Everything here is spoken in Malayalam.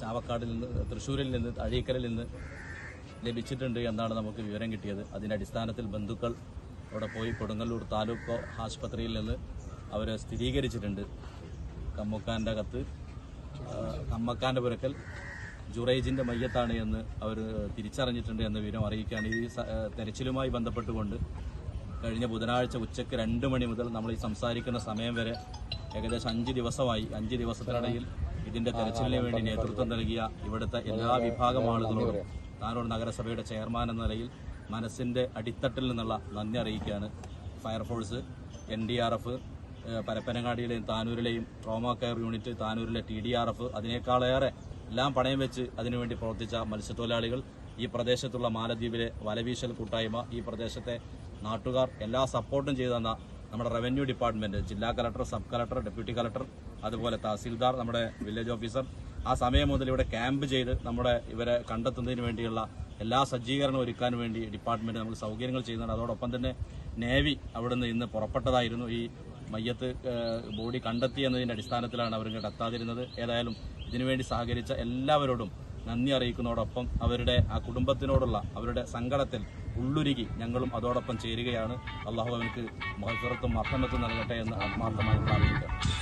ചാവക്കാടിൽ നിന്ന് തൃശ്ശൂരിൽ നിന്ന് അഴീക്കരയിൽ നിന്ന് ലഭിച്ചിട്ടുണ്ട് എന്നാണ് നമുക്ക് വിവരം കിട്ടിയത്. അതിന്റെ അടിസ്ഥാനത്തിൽ ബന്ധുക്കൾ അവിടെ പോയി കൊടുങ്ങല്ലൂർ താലൂക്ക് ആശുപത്രിയിൽ നിന്ന് അവർ സ്ഥിരീകരിച്ചിട്ടുണ്ട്. കമ്മുക്കാന്റെ കത്ത് കമ്മക്കാന്റെ പുരക്കൽ ജുറൈജിന്റെ മയ്യത്താണ് എന്ന് അവർ തിരിച്ചറിഞ്ഞിട്ടുണ്ട് എന്ന വിവരം അറിയിക്കുകയാണ്. ഈ തെരച്ചിലുമായി ബന്ധപ്പെട്ടുകൊണ്ട് കഴിഞ്ഞ ബുധനാഴ്ച ഉച്ചയ്ക്ക് രണ്ട് മണി മുതൽ നമ്മൾ ഈ സംസാരിക്കുന്ന സമയം വരെ ഏകദേശം അഞ്ച് ദിവസമായി. അഞ്ച് ദിവസത്തിനിടയിൽ ഇതിന്റെ തെരച്ചിലിന് വേണ്ടി നേതൃത്വം നൽകിയ ഇവിടുത്തെ എല്ലാ വിഭാഗം ആളുകളോടും താനൂർ നഗരസഭയുടെ ചെയർമാൻ എന്ന നിലയിൽ മനസ്സിന്റെ അടിത്തട്ടിൽ നിന്നുള്ള നന്ദി അറിയിക്കുകയാണ്. Fire force N D R F പരപ്പനങ്ങാടിയിലെയും താനൂരിലെയും ട്രോമ കെയർ യൂണിറ്റ് താനൂരിലെ ടി ഡി ആർ എഫ് അതിനേക്കാളേറെ എല്ലാം പണയം വെച്ച് അതിനുവേണ്ടി പ്രവർത്തിച്ച മത്സ്യത്തൊഴിലാളികൾ ഈ പ്രദേശത്തുള്ള മാലദ്വീപിലെ വലവീശൽ കൂട്ടായ്മ ഈ പ്രദേശത്തെ നാട്ടുകാർ എല്ലാ സപ്പോർട്ടും ചെയ്തു തന്ന നമ്മുടെ റവന്യൂ ഡിപ്പാർട്ട്മെന്റ് ജില്ലാ collector sub collector deputy collector അതുപോലെ തഹസീൽദാർ നമ്മുടെ വില്ലേജ് ഓഫീസർ. ആ സമയം മുതൽ ഇവിടെ ക്യാമ്പ് ചെയ്ത് നമ്മുടെ ഇവരെ കണ്ടെത്തുന്നതിന് വേണ്ടിയുള്ള എല്ലാ സജ്ജീകരണവും ഒരുക്കാൻ വേണ്ടി ഡിപ്പാർട്ട്മെന്റ് നമുക്ക് സൗകര്യങ്ങൾ ചെയ്യുന്നുണ്ട്. അതോടൊപ്പം തന്നെ നേവി അവിടുന്ന് ഇന്ന് പുറപ്പെട്ടതായിരുന്നു. ഈ മയ്യത്ത് ബോഡി കണ്ടെത്തി എന്നതിന്റെ അടിസ്ഥാനത്തിലാണ് അവർ ഇങ്ങോട്ട് എത്താതിരുന്നത്. ഏതായാലും ഇതിനുവേണ്ടി സഹകരിച്ച എല്ലാവരോടും നന്ദി അറിയിക്കുന്നതോടൊപ്പം അവരുടെ ആ കുടുംബത്തിനോടുള്ള അവരുടെ സങ്കടത്തിൽ ഉള്ളുരുകി ഞങ്ങളും അതോടൊപ്പം ചേരുകയാണ്. അള്ളാഹു അവർക്ക് മഹസറത്തും മർഹമത്തും നൽകട്ടെ എന്ന് ആത്മാർത്ഥമായി പ്രാർത്ഥിക്കുക